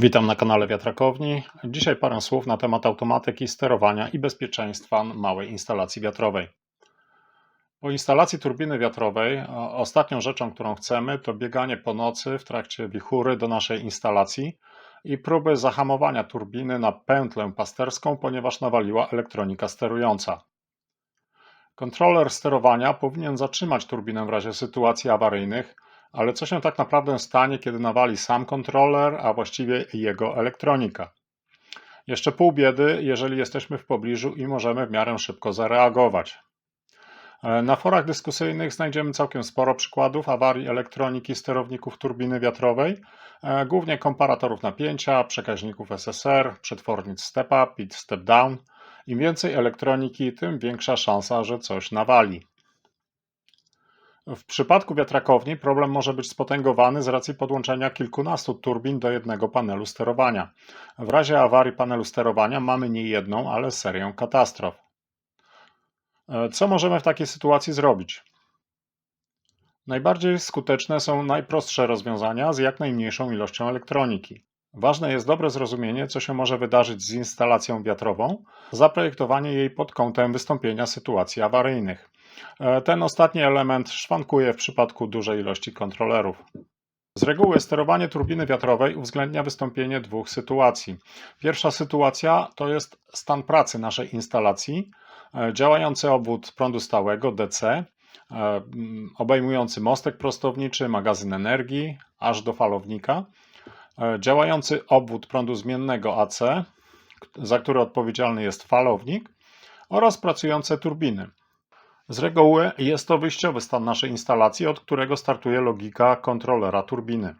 Witam na kanale Wiatrakowni. Dzisiaj parę słów na temat automatyki sterowania i bezpieczeństwa małej instalacji wiatrowej. Po instalacji turbiny wiatrowej o- ostatnią rzeczą, którą chcemy, to bieganie po nocy w trakcie wichury do naszej instalacji i próby zahamowania turbiny na pętlę pasterską, ponieważ nawaliła elektronika sterująca. Kontroler sterowania powinien zatrzymać turbinę w razie sytuacji awaryjnych, ale co się tak naprawdę stanie, kiedy nawali sam kontroler, a właściwie jego elektronika? Jeszcze pół biedy, jeżeli jesteśmy w pobliżu i możemy w miarę szybko zareagować. E, Na forach dyskusyjnych znajdziemy całkiem sporo przykładów awarii elektroniki sterowników turbiny wiatrowej, e, głównie komparatorów napięcia, przekaźników SSR, przetwornic step up i step down. Im więcej elektroniki, tym większa szansa, że coś nawali. W przypadku wiatrakowni problem może być spotęgowany z racji podłączenia kilkunastu turbin do jednego panelu sterowania. W razie awarii panelu sterowania mamy nie jedną, ale serię katastrof. E, Co możemy w takiej sytuacji zrobić? Najbardziej skuteczne są najprostsze rozwiązania z jak najmniejszą ilością elektroniki. Ważne jest dobre zrozumienie, co się może wydarzyć z instalacją wiatrową, zaprojektowanie jej pod kątem wystąpienia sytuacji awaryjnych. E, Ten ostatni element szwankuje w przypadku dużej ilości kontrolerów. Z reguły sterowanie turbiny wiatrowej uwzględnia wystąpienie dwóch sytuacji. Pierwsza sytuacja to jest stan pracy naszej instalacji, e, działający obwód prądu stałego DC, e, obejmujący mostek prostowniczy, magazyn energii aż do falownika, działający obwód prądu zmiennego AC, za który odpowiedzialny jest falownik oraz pracujące turbiny. Z reguły jest to wyjściowy stan naszej instalacji, od którego startuje logika kontrolera turbiny.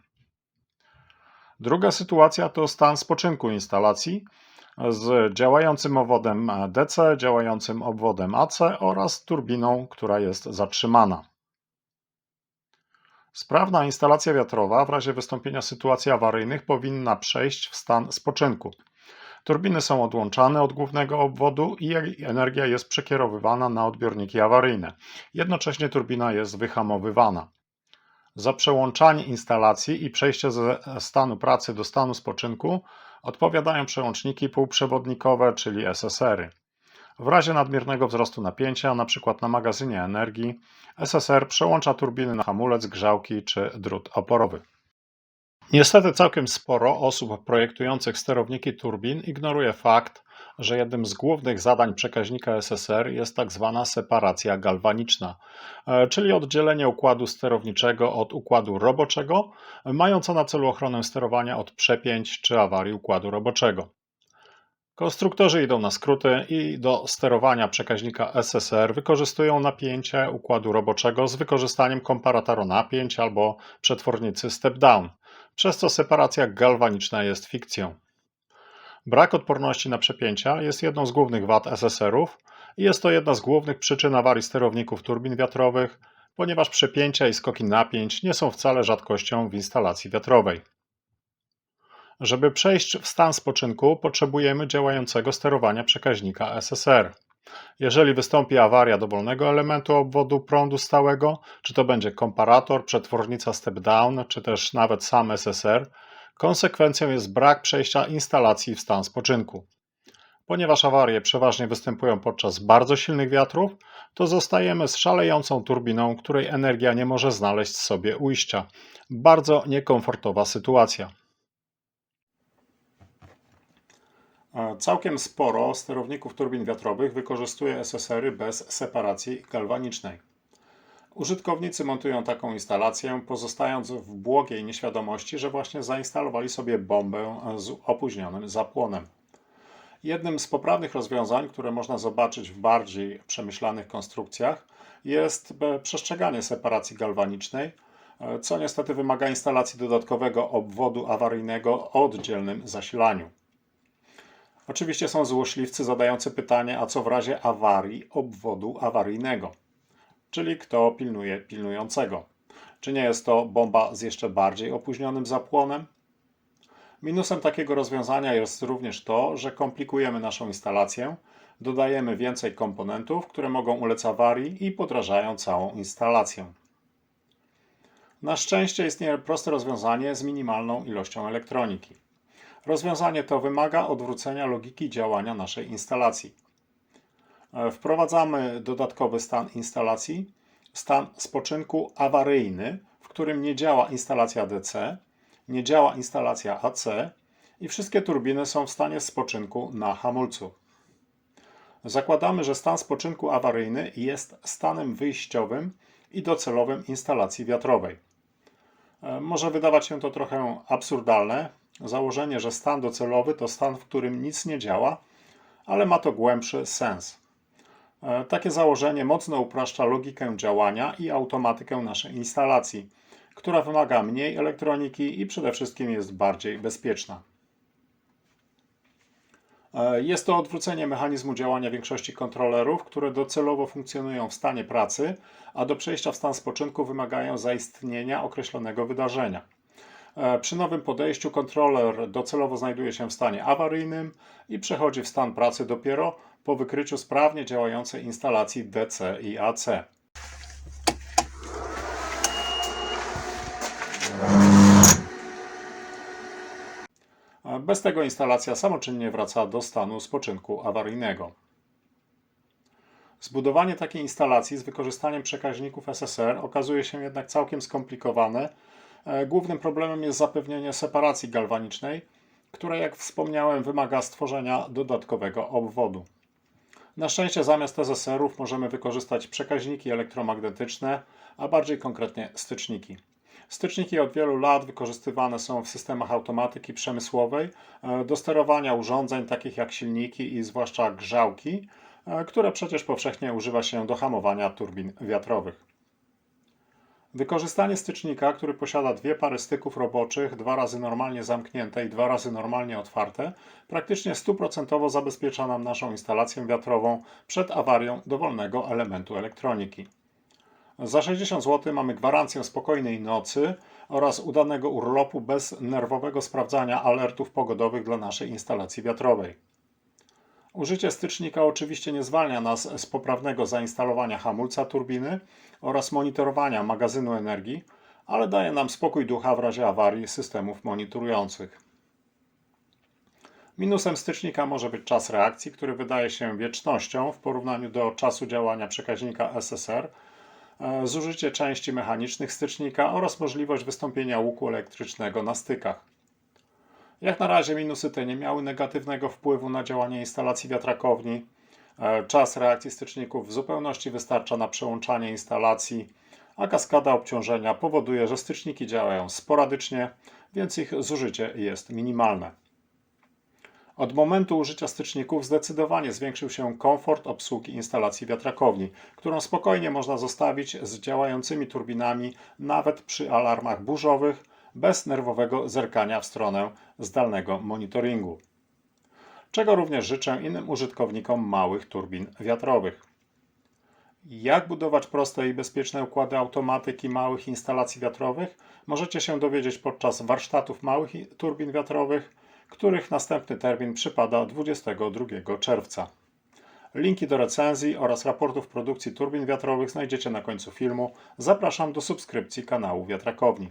Druga sytuacja to stan spoczynku instalacji z działającym obwodem DC, działającym obwodem AC oraz turbiną, która jest zatrzymana. Sprawna instalacja wiatrowa w razie wystąpienia sytuacji awaryjnych powinna przejść w stan spoczynku. Turbiny są odłączane od głównego obwodu i jej energia jest przekierowywana na odbiorniki awaryjne. Jednocześnie turbina jest wyhamowywana. Za przełączanie instalacji i przejście ze stanu pracy do stanu spoczynku odpowiadają przełączniki półprzewodnikowe, czyli SSR-y. W razie nadmiernego wzrostu napięcia, np. na magazynie energii, SSR przełącza turbiny na hamulec, grzałki czy drut oporowy. Niestety całkiem sporo osób projektujących sterowniki turbin ignoruje fakt, że jednym z głównych zadań przekaźnika SSR jest tak zwana separacja galwaniczna, e, czyli oddzielenie układu sterowniczego od układu roboczego, mająca na celu ochronę sterowania od przepięć czy awarii układu roboczego. Konstruktorzy idą na skróty i do sterowania przekaźnika SSR wykorzystują napięcie układu roboczego z wykorzystaniem komparatora napięć albo przetwornicy step-down, przez co separacja galwaniczna jest fikcją. Brak odporności na przepięcia jest jedną z głównych wad SSR-ów i jest to jedna z głównych przyczyn awarii sterowników turbin wiatrowych, ponieważ przepięcia i skoki napięć nie są wcale rzadkością w instalacji wiatrowej. Żeby przejść w stan spoczynku, potrzebujemy działającego sterowania przekaźnika SSR. Jeżeli wystąpi awaria dowolnego elementu obwodu prądu stałego, czy to będzie komparator, przetwornica step down, czy też nawet sam SSR, konsekwencją jest brak przejścia instalacji w stan spoczynku. Ponieważ awarie przeważnie występują podczas bardzo silnych wiatrów, to zostajemy z szalejącą turbiną, której energia nie może znaleźć sobie ujścia. Bardzo niekomfortowa sytuacja. Całkiem sporo sterowników turbin wiatrowych wykorzystuje SSR-y bez separacji galwanicznej. Użytkownicy montują taką instalację, pozostając w błogiej nieświadomości, że właśnie zainstalowali sobie bombę z opóźnionym zapłonem. Jednym z poprawnych rozwiązań, które można zobaczyć w bardziej przemyślanych konstrukcjach, jest e, przestrzeganie separacji galwanicznej, e, co niestety wymaga instalacji dodatkowego obwodu awaryjnego o oddzielnym zasilaniu. Oczywiście są złośliwcy zadający pytanie, a co w razie awarii obwodu awaryjnego? Czyli kto pilnuje pilnującego? Czy nie jest to bomba z jeszcze bardziej opóźnionym zapłonem? Minusem takiego rozwiązania jest również to, że komplikujemy naszą instalację, dodajemy więcej komponentów, które mogą ulec awarii i podrażają całą instalację. Na szczęście istnieje proste rozwiązanie z minimalną ilością elektroniki. Rozwiązanie to wymaga odwrócenia logiki działania naszej instalacji. E, Wprowadzamy dodatkowy stan instalacji, stan spoczynku awaryjny, w którym nie działa instalacja DC, nie działa instalacja AC i wszystkie turbiny są w stanie spoczynku na hamulcu. Zakładamy, że stan spoczynku awaryjny jest stanem wyjściowym i docelowym instalacji wiatrowej. E, Może wydawać się to trochę absurdalne, założenie, że stan docelowy to stan, w którym nic nie działa, ale ma to głębszy sens. E, Takie założenie mocno upraszcza logikę działania i automatykę naszej instalacji, która wymaga mniej elektroniki i przede wszystkim jest bardziej bezpieczna. E, Jest to odwrócenie mechanizmu działania większości kontrolerów, które docelowo funkcjonują w stanie pracy, a do przejścia w stan spoczynku wymagają zaistnienia określonego wydarzenia. E, Przy nowym podejściu kontroler docelowo znajduje się w stanie awaryjnym i przechodzi w stan pracy dopiero po wykryciu sprawnie działającej instalacji DC i AC. E, Bez tego instalacja samoczynnie wraca do stanu spoczynku awaryjnego. Zbudowanie takiej instalacji z wykorzystaniem przekaźników SSR okazuje się jednak całkiem skomplikowane. E, Głównym problemem jest zapewnienie separacji galwanicznej, która, jak wspomniałem, wymaga stworzenia dodatkowego obwodu. Na szczęście zamiast SSR-ów możemy wykorzystać przekaźniki elektromagnetyczne, a bardziej konkretnie styczniki. Styczniki od wielu lat wykorzystywane są w systemach automatyki przemysłowej e, do sterowania urządzeń takich jak silniki i zwłaszcza grzałki, e, które przecież powszechnie używa się do hamowania turbin wiatrowych. Wykorzystanie stycznika, który posiada dwie pary styków roboczych, dwa razy normalnie zamknięte i dwa razy normalnie otwarte, praktycznie stuprocentowo zabezpiecza nam naszą instalację wiatrową przed awarią dowolnego elementu elektroniki. Za 60 zł mamy gwarancję spokojnej nocy oraz udanego urlopu bez nerwowego sprawdzania alertów pogodowych dla naszej instalacji wiatrowej. Użycie stycznika oczywiście nie zwalnia nas z poprawnego zainstalowania hamulca turbiny oraz monitorowania magazynu energii, ale daje nam spokój ducha w razie awarii systemów monitorujących. Minusem stycznika może być czas reakcji, który wydaje się wiecznością w porównaniu do czasu działania przekaźnika SSR, e, zużycie części mechanicznych stycznika oraz możliwość wystąpienia łuku elektrycznego na stykach. Jak na razie minusy te nie miały negatywnego wpływu na działanie instalacji wiatrakowni. E, Czas reakcji styczników w zupełności wystarcza na przełączanie instalacji, a kaskada obciążenia powoduje, że styczniki działają sporadycznie, więc ich zużycie jest minimalne. Od momentu użycia styczników zdecydowanie zwiększył się komfort obsługi instalacji wiatrakowni, którą spokojnie można zostawić z działającymi turbinami nawet przy alarmach burzowych, bez nerwowego zerkania w stronę zdalnego monitoringu. Czego również życzę innym użytkownikom małych turbin wiatrowych. Jak budować proste i bezpieczne układy automatyki małych instalacji wiatrowych możecie się dowiedzieć podczas warsztatów małych turbin wiatrowych, których następny termin przypada 22 czerwca. Linki do recenzji oraz raportów produkcji turbin wiatrowych znajdziecie na końcu filmu. Zapraszam do subskrypcji kanału Wiatrakowni.